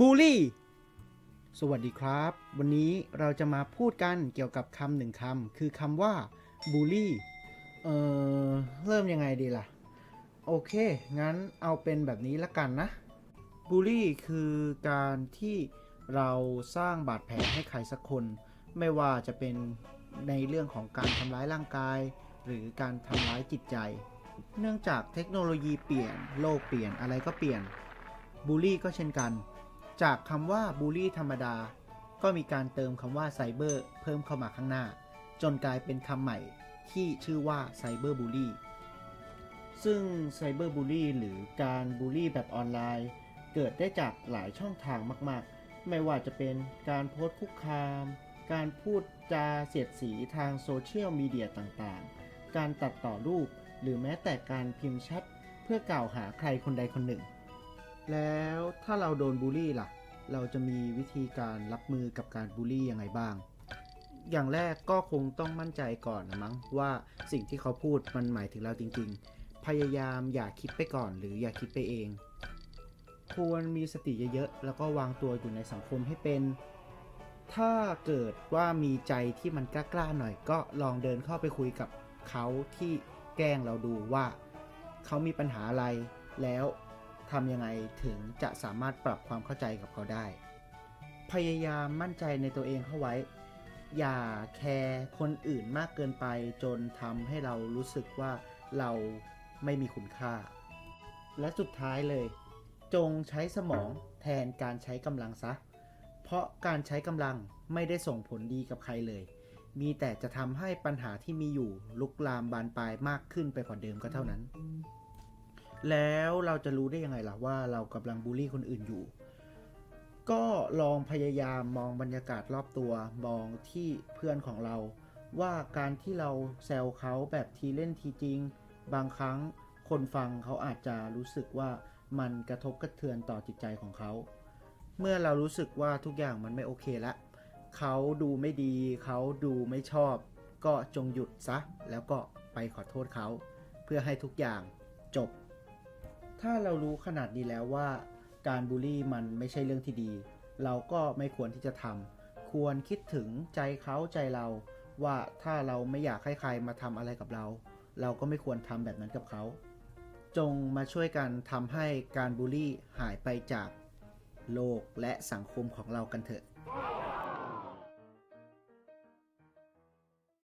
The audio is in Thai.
บูลลี่ สวัสดีครับ วันนี้เราจะมาพูดกันเกี่ยวกับคำหนึ่งคำคือคำว่าบูลลี่ เอ่อ เริ่มยังไงดีล่ะ โอเค งั้นเอาเป็นแบบนี้ละกันนะบูลลี่คือการที่เราสร้างบาดแผลให้ใครสักคน ไม่ว่าจะเป็นในเรื่องของการทำร้ายร่างกาย หรือการทำร้ายจิตใจ เนื่องจากเทคโนโลยีเปลี่ยน โลกเปลี่ยนอะไรก็เปลี่ยนบูลลี่ก็เช่นกัน จากคำว่าบูลลี่ธรรมดา ก็มีการเติมคำว่าไซเบอร์เพิ่มเข้ามาข้างหน้า จนกลายเป็นคำใหม่ที่ชื่อว่าไซเบอร์บูลลี่ซึ่งไซเบอร์บูลลี่หรือการบูลลี่แบบออนไลน์ เกิดได้จากหลายช่องทางมาก ๆ ไม่ว่าจะเป็นการโพสต์คุกคาม การพูดจาเสียดสีทางโซเชียลมีเดียต่างๆ การตัดต่อรูป หรือแม้แต่การพิมพ์แชทเพื่อกล่าวหาใครคนใดคนหนึ่ง แล้วถ้าเราโดนบูลลี่ล่ะ เราจะมีวิธีการรับมือกับการบูลลี่ยังไงบ้าง อย่างแรกก็คงต้องมั่นใจก่อนนะมั้งว่าสิ่งที่เขาพูดมันหมายถึงเราจริง ๆ พยายามอย่าคิดไปก่อนหรืออย่าคิดไปเอง ควรมีสติเยอะๆแล้วก็วางตัวอยู่ในสังคมให้เป็น ถ้าเกิดว่ามีใจที่มันกล้าๆหน่อยก็ลองเดินเข้าไปคุยกับเขาที่แกล้งเราดูว่า เขามีปัญหาอะไรแล้ว ทำยังไงถึงจะสามารถปรับความเข้าใจกับเขาได้ พยายามมั่นใจในตัวเองเข้าไว้ อย่าแคร์คนอื่นมากเกินไปจนทำให้เรารู้สึกว่าเราไม่มีคุณค่า และสุดท้ายเลย จงใช้สมองแทนการใช้กำลังซะ เพราะการใช้กำลังไม่ได้ส่งผลดีกับใครเลย มีแต่จะทำให้ปัญหาที่มีอยู่ลุกลามบานปลายมากขึ้นไปกว่าเดิมก็เท่านั้น แล้วเราจะรู้ได้ยังไงล่ะว่าเรากำลังบูลลี่คนอื่นอยู่ ก็ลองพยายามมองบรรยากาศรอบตัวมองที่เพื่อนของเรา ว่าการที่เราแซวเขาแบบทีเล่นทีจริง บางครั้งคนฟังเขาอาจจะรู้สึกว่ามันกระทบกระเทือนต่อจิตใจของเขา เมื่อเรารู้สึกว่าทุกอย่างมันไม่โอเคละเขาดูไม่ดี เขาดูไม่ชอบ ก็จงหยุดซะ แล้วก็ไปขอโทษเขา เพื่อให้ทุกอย่างจบ ถ้าเรารู้ขนาดนี้แล้วว่า การบูลลี่มันไม่ใช่เรื่องที่ดี เราก็ไม่ควรที่จะทำควรคิดถึงใจเขาใจเรา ว่าถ้าเราไม่อยากให้ใครมาทำอะไรกับเรา เราก็ไม่ควรทำแบบนั้นกับเขา จงมาช่วยกันทำให้การบูลลี่หายไปจากโลกและสังคมของเรากันเถอะ